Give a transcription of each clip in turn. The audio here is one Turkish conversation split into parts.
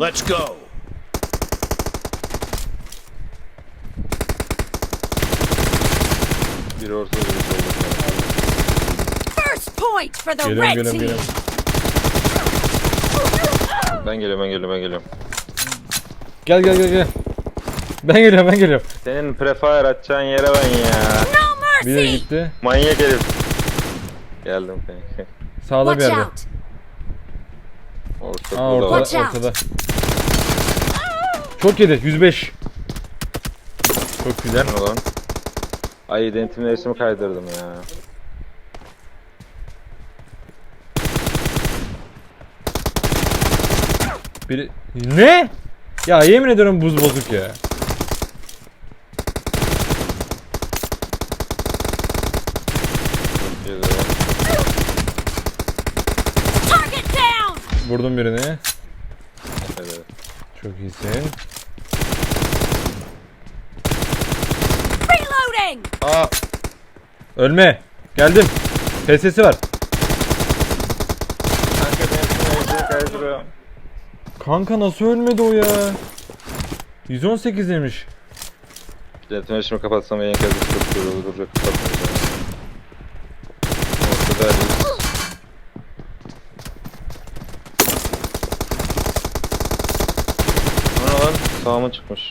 Let's go. Biri ortada biri solda. First point for the Geliyorum red geliyorum team. geliyorum. Ben geliyorum ben geliyorum ben geliyorum. Gel gel gel gel. Ben geliyorum ben geliyorum. Senin prefire atacağın yere ben ya. No Bir de mercy. gitti. Manyak herif. Geldim kanka. Sağda bir Watch yerde. out. Orta Aa burada ortada. Watch out. ortada. Çok yedi 105. Çok güzel. Ne lan? Ay dentim resmi kaydırdım ya. Biri... Ne? Ya yemin ediyorum buz bozuk ya. Vurdum birini. Çok iyisin. Reloading. Aa! Ölme. Geldim. PS'si var. Kanka dentim resmi kaydırıyor. Kanka nasıl ölmedi o ya? 118 demiş. Resmi kapatsam en kez çok güzel olur. Kapatmayacağım. Ortada Ali. Bu ne lan? Sağıma çıkmış.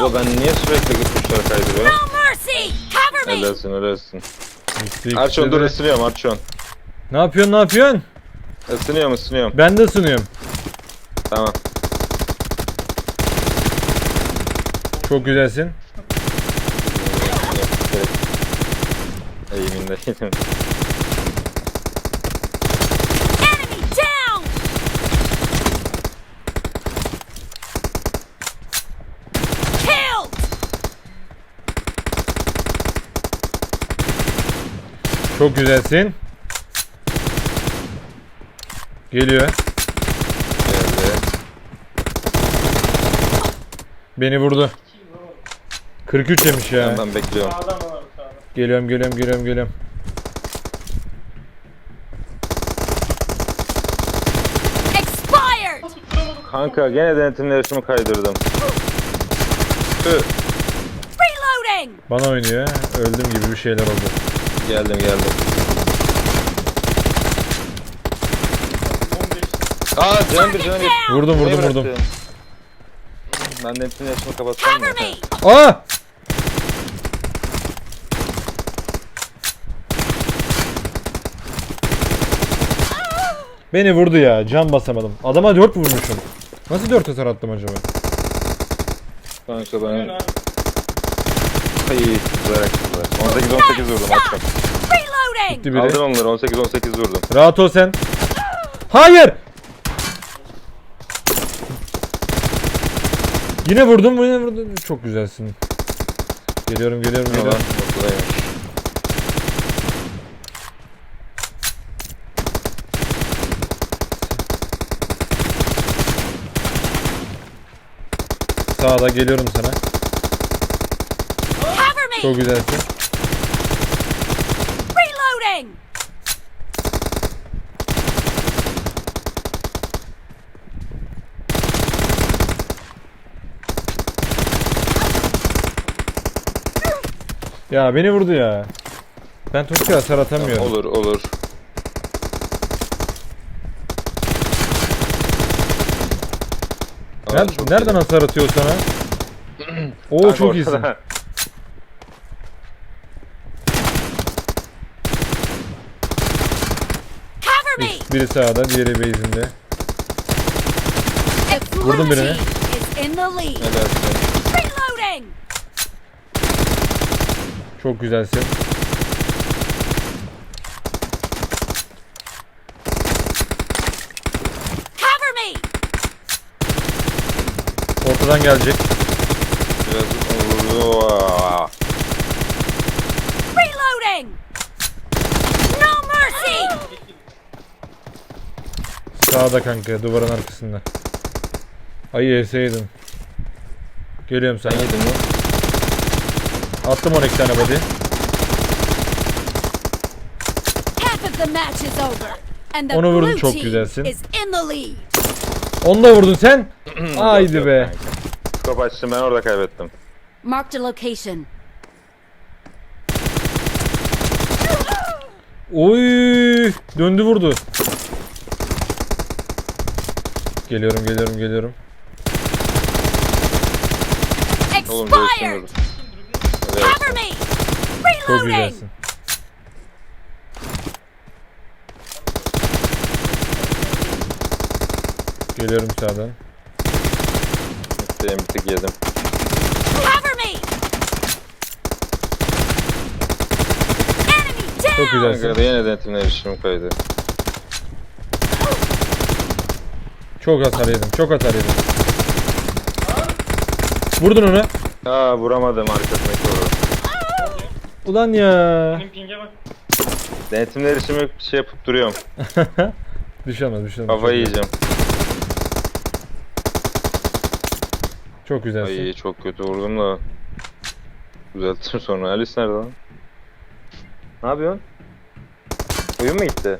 Baba ben niye sürekli kuşlara kaydırıyorum? No mercy. Cover me. Helalsin helalsin. Gitti, Arçon ikisi dur de- ısınıyorum Arçon. Ne yapıyorsun ne yapıyorsun? Isınıyorum ısınıyorum. Ben de ısınıyorum. Tamam. Çok güzelsin. Eğiminde değilim. Enemy down. Killed. Çok güzelsin. Geliyor. Geldi. Beni vurdu. 43 demiş ya. Ben bekliyorum. Geliyorum geliyorum geliyorum geliyorum. Expired. Kanka gene denetimle yaşımı kaydırdım. Reloading. Bana oynuyor. Öldüm gibi bir şeyler oldu. Geldim geldim. Aa canım bir canım bir. Vurdum Neyi vurdum vurdum. bıraktın? Ben denetimle yaşımı kapatsam mı? Cover me. Aa! Beni vurdu ya. Can basamadım. Adama 4 vurmuşum. Nasıl 4 hasar attım acaba? Kanka ben... Ay güzel güzel. 18 18 vurdum. Reloading. Gitti biri. Aldın onları 18 18 vurdum. Rahat ol sen. Hayır! Yine vurdum, yine vurdum. Çok güzelsin. Geliyorum, geliyorum, geliyorum. Ortadaymış. Sağda geliyorum sana. Çok güzelsin. Reloading. Ya beni vurdu ya. Ben Toski hasar atamıyorum. Olur olur. Aa, Nereden, nereden hasar atıyor sana? Oo çok iyisin. ortada. Cover me. Biri sağda, diğeri base'inde. Vurdum birini. Helalsin. Reloading. Çok güzelsin. Cover me. Ortadan gelecek. Biraz. Reloading. No mercy. Sağda kanka, duvarın arkasında. Ay yeseydin. Geliyorum. Sen yedin mi? Attım 12 tane body. The the Onu vurdun, çok güzelsin. the. Onu da vurdun sen. Haydi be. Skop açtım ben orada kaybettim. Marked a location. Oy! Döndü vurdu. Geliyorum geliyorum geliyorum. Oğlum vurdu. Cover me! Çok Reloading! güzelsin. Geliyorum sağdan. Benim bir tık yedim. Cover me! Enemy down! Çok güzelsin. Kanka da yine denetimle erişimim kaydı. Çok hasar yedim. Çok hasar yedim. Vurdun onu. Aa vuramadım arkasındaki doğru. Ulan ya. Benim pinge bak. Denetimle erişimi şey yapıp duruyorum. Düşemez düşemez. Kafayı Çok güzel. yiyeceğim. Çok güzelsin. Ay çok kötü vurdum da. Düzelttim sonra. Alice nerede lan? Ne yapıyorsun? Oyun mu gitti?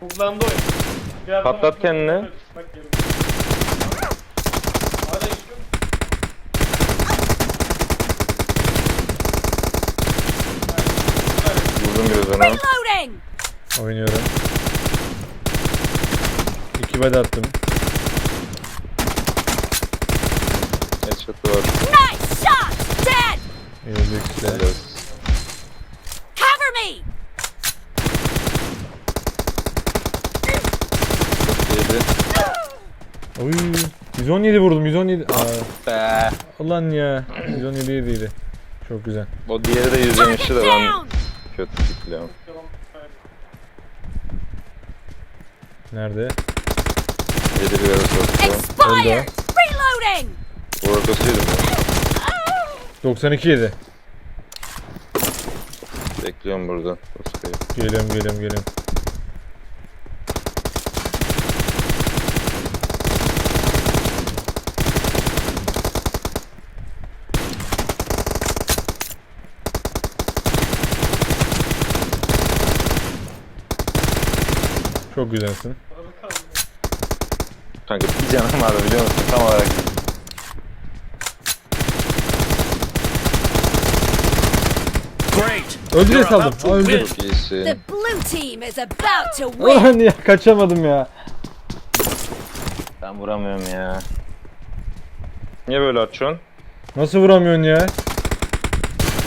Buglandı oyun. Biraz Patlat daha- kendini. Geri. Hala yaşıyor. Vurdum biraz ona. Reloading! Oynuyorum. İki bed attım. Headshot'ı var. Nice shot! Dead! Eğildik işte. Helal. Cover me! Yedi. Oy. 117 vurdum 117. Aa, Be. ulan ya. 117 yediydi. Çok güzel. O diğeri de yüzlemişti de ben kötü tikliyorum. Nerede? Yedi bir arası. Expired! Reloading! Ortasıydı bu. 92 yedi. Bekliyorum burada. Doskayı. Geliyorum geliyorum geliyorum. Çok güzelsin. Kanka bir canım vardı biliyor musun? Tam olarak. Great. Öldü You're saldım. Aa, öldü. Çok iyisin. The blue team is about to win! Ulan ya kaçamadım ya. Ben vuramıyorum ya. Niye böyle açıyorsun? Nasıl vuramıyorsun ya?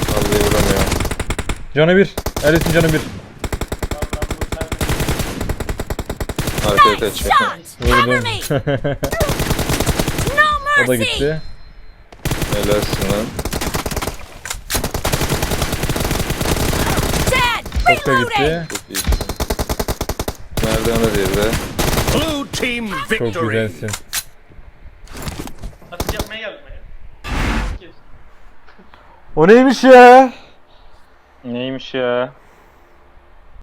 Vallahi vuramıyorum. Canı bir. Ersin canı bir. Arkaya Nice kaçıyor. Vurdum. o da mercy! gitti. Helalsin lan. Çok da gitti. Çok iyisin. Nereden de değil de. Blue team Çok victory. güzelsin. Asist yapmaya geldim ya. O neymiş ya? Neymiş ya?